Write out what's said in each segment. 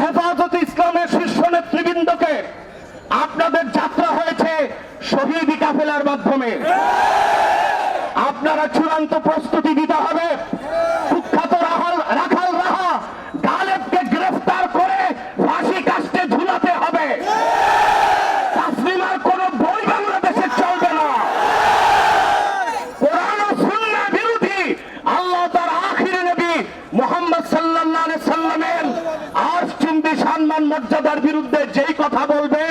হেফাজত ইসলামের শীর্ষ নেতৃবৃন্দকে আপনাদের যাত্রা হয়েছে শহীদ কাফেলার মাধ্যমে। আপনারা চূড়ান্ত প্রস্তুতি দিতে হবে। মর্যাদার বিরুদ্ধে যেই কথা বলবে,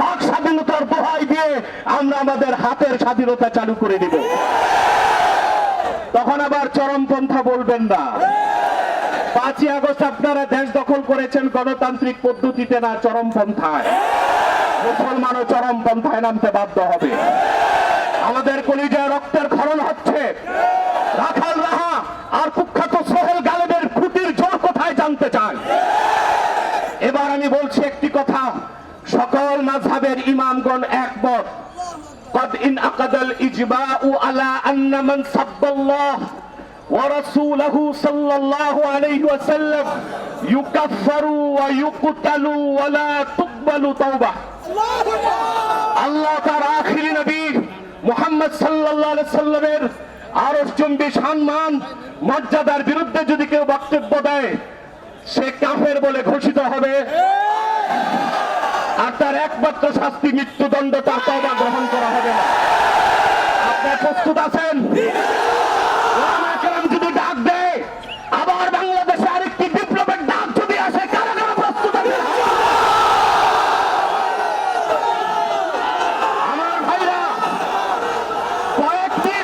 পাক স্বাধীনতার দোহাই দিয়ে আমরা আমাদের হাতের স্বাধীনতা চালু করে দিব। তখন আবার চরমপন্থা বলবেন না। পাঁচই আগস্ট আপনারা দেশ দখল করেছেন গণতান্ত্রিক পদ্ধতিতে না চরমপন্থায়। মুসলমানও চরমপন্থায় নামতে বাধ্য হবে। আমাদের কলিজায় রক্তের ক্ষরণ হচ্ছে। রাখাল রাহা আর কুখ্যাত সোহেল গালেবের খুঁটির জোর কোথায় জানতে এবার আমি বলছি একটি কথা সকল মাঝহাবের ইমামগণ একমত قد انعقد الإجماع على أن من سب الله ورسوله صلى الله عليه وسلم يكفر ويقتل ولا تقبل توبه আল্লাহ তার আখিরি নবী মুহাম্মদ সাল্লাল্লাহু আলাইহি সাল্লামের আরশ চুম্বি সম্মান মর্যাদার বিরুদ্ধে যদি কেউ বক্তব্য দেয় সে কাফের বলে ঘোষিত হবে আর তার একমাত্র শাস্তি মৃত্যুদণ্ড তার তবা গ্রহণ করা হবে না। আপনার প্রস্তুত আছেন?